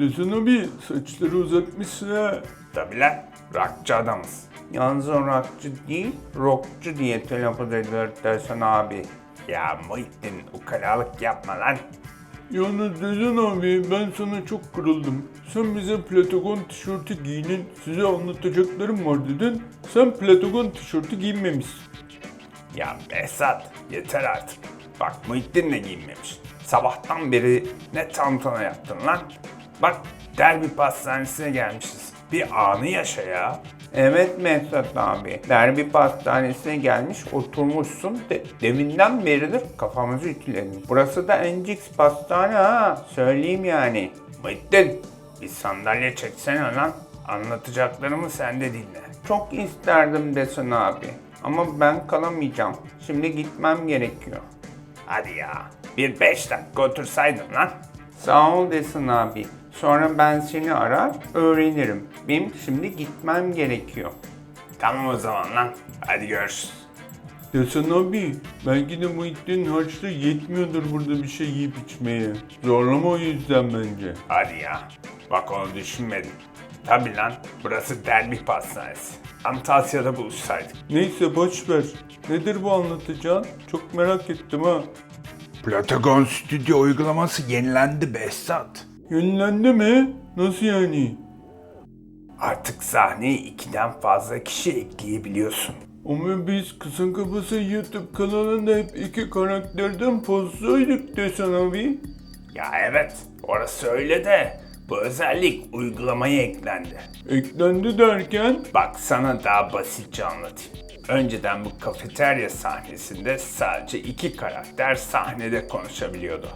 Desen abi saçları uzatmışsın ha. Tabi lan rockçı adamız. Yalnız o rockçı değil, rockçu diye telaffuz edilir Desen abi. Ya Muhittin ukalalık yapma lan. Yalnız Desen abi ben sana çok kırıldım. Sen bize Platogon tişörtü giyinin size anlatacaklarım var dedin. Sen Platogon tişörtü giymemişsin. Ya Behzat yeter artık. Bak Muhittin de giyinmemiş. Sabahtan beri ne tantana yaptın lan. Bak derbi pastanesine gelmişiz. Bir anı yaşa ya. Evet Mesut abi. Derbi pastanesine gelmiş oturmuşsun. De, deminden beridir kafamızı ütüledin. Burası da Encix pastane ha. Söyleyeyim yani. Muhittin bir sandalye çeksene lan. Anlatacaklarımı sen de dinle. Çok isterdim desin abi. Ama ben kalamayacağım. Şimdi gitmem gerekiyor. Hadi ya. Bir beş dakika otursaydın lan. Sağ ol desin abi. Sonra ben seni arar, öğrenirim. Benim şimdi gitmem gerekiyor. Tamam o zaman lan. Hadi görüşürüz. Desen abi belki de Muhittin harçta yetmiyordur burada bir şey yiyip içmeye. Zorlama o yüzden bence. Hadi ya. Bak onu düşünmedim. Tabi lan. Burası derbi pastanesi. Antalya'da buluşsaydık. Neyse boş ver. Nedir bu anlatacağın? Çok merak ettim ha. Platagon Stüdyo uygulaması yenilendi Behzat. Yenilendi mi? Nasıl yani? Artık sahneye ikiden fazla kişi ekleyebiliyorsun. Ama biz Kızın Kafası YouTube kanalında hep iki karakterden fazlaydık desen abi. Ya evet, orası öyle de bu özellik uygulamaya eklendi. Eklendi derken Bak sana daha basitçe anlatayım. Önceden bu kafeterya sahnesinde sadece iki karakter sahnede konuşabiliyordu.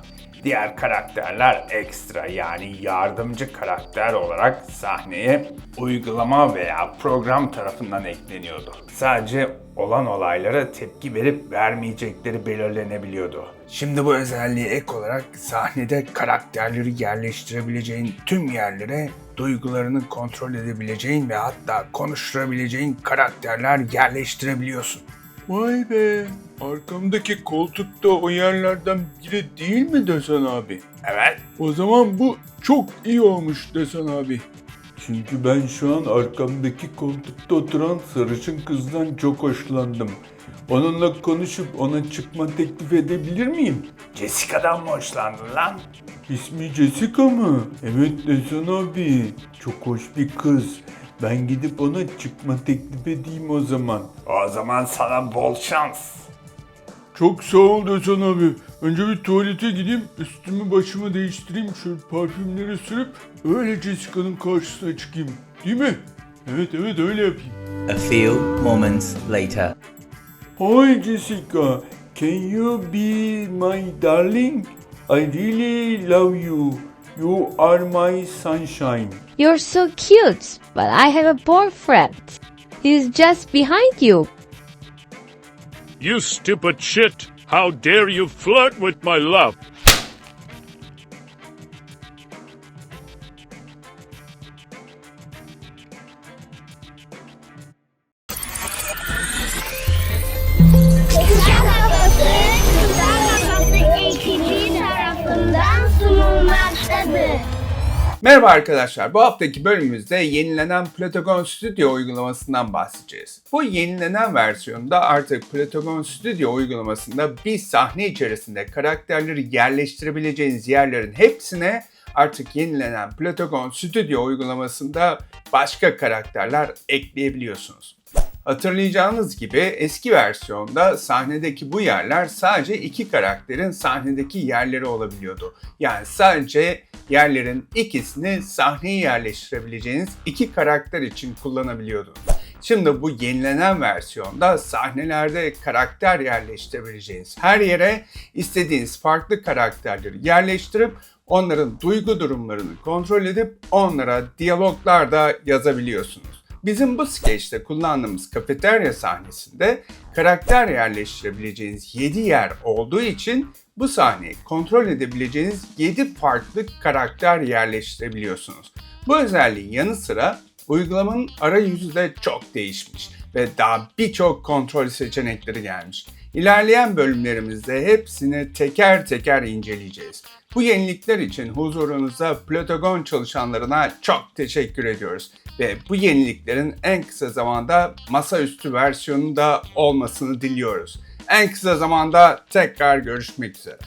Diğer karakterler ekstra yani yardımcı karakter olarak sahneye uygulama veya program tarafından ekleniyordu. Sadece olan olaylara tepki verip vermeyecekleri belirlenebiliyordu. Şimdi bu özelliğe ek olarak sahnede karakterleri yerleştirebileceğin tüm yerlere duygularını kontrol edebileceğin ve hatta konuşturabileceğin karakterler yerleştirebiliyorsun. Vay be arkamdaki koltukta o yerlerden biri değil mi desen abi? Evet, O zaman bu çok iyi olmuş desen abi. Çünkü ben şu an arkamdaki koltukta oturan sarışın kızdan çok hoşlandım. Onunla konuşup ona çıkma teklif edebilir miyim? Jessica'dan mı hoşlandın lan? İsmi Jessica mı? Evet Desen abi. Çok hoş bir kız. Ben gidip ona çıkma teklif edeyim o zaman. O zaman sana bol şans. Çok sağ ol Desen abi. Önce bir tuvalete gideyim, üstümü başımı değiştireyim, şöyle parfümleri sürüp öyle Jessica'nın karşısına çıkayım. Değil mi? Evet evet öyle yapayım. A few moments later. Hi Jessica, can you be my darling? I really love you. You are my sunshine. You're so cute, but I have a boyfriend. He's just behind you. You stupid shit! How dare you flirt with my love? Kısa Merhaba arkadaşlar. Bu haftaki bölümümüzde yenilenen Platagon Studio uygulamasından bahsedeceğiz. Bu yenilenen versiyonda artık Platagon Studio uygulamasında bir sahne içerisinde karakterleri yerleştirebileceğiniz yerlerin hepsine artık yenilenen Platagon Studio uygulamasında başka karakterler ekleyebiliyorsunuz. Hatırlayacağınız gibi eski versiyonda sahnedeki bu yerler sadece iki karakterin sahnedeki yerleri olabiliyordu. Yani sadece yerlerin ikisini sahneye yerleştirebileceğiniz iki karakter için kullanabiliyordunuz. Şimdi bu yenilenen versiyonda sahnelerde karakter yerleştirebileceğiniz her yere istediğiniz farklı karakterleri yerleştirip onların duygu durumlarını kontrol edip onlara diyaloglar da yazabiliyorsunuz. Bizim bu skeçte kullandığımız kafeterya sahnesinde karakter yerleştirebileceğiniz 7 yer olduğu için bu sahneyi kontrol edebileceğiniz 7 farklı karakter yerleştirebiliyorsunuz. Bu özelliğin yanı sıra uygulamanın arayüzü de çok değişmiş ve daha birçok kontrol seçenekleri gelmiş. İlerleyen bölümlerimizde hepsini teker teker inceleyeceğiz. Bu yenilikler için huzurunuza Plutagon çalışanlarına çok teşekkür ediyoruz. Ve bu yeniliklerin en kısa zamanda masaüstü versiyonu da olmasını diliyoruz. En kısa zamanda tekrar görüşmek üzere.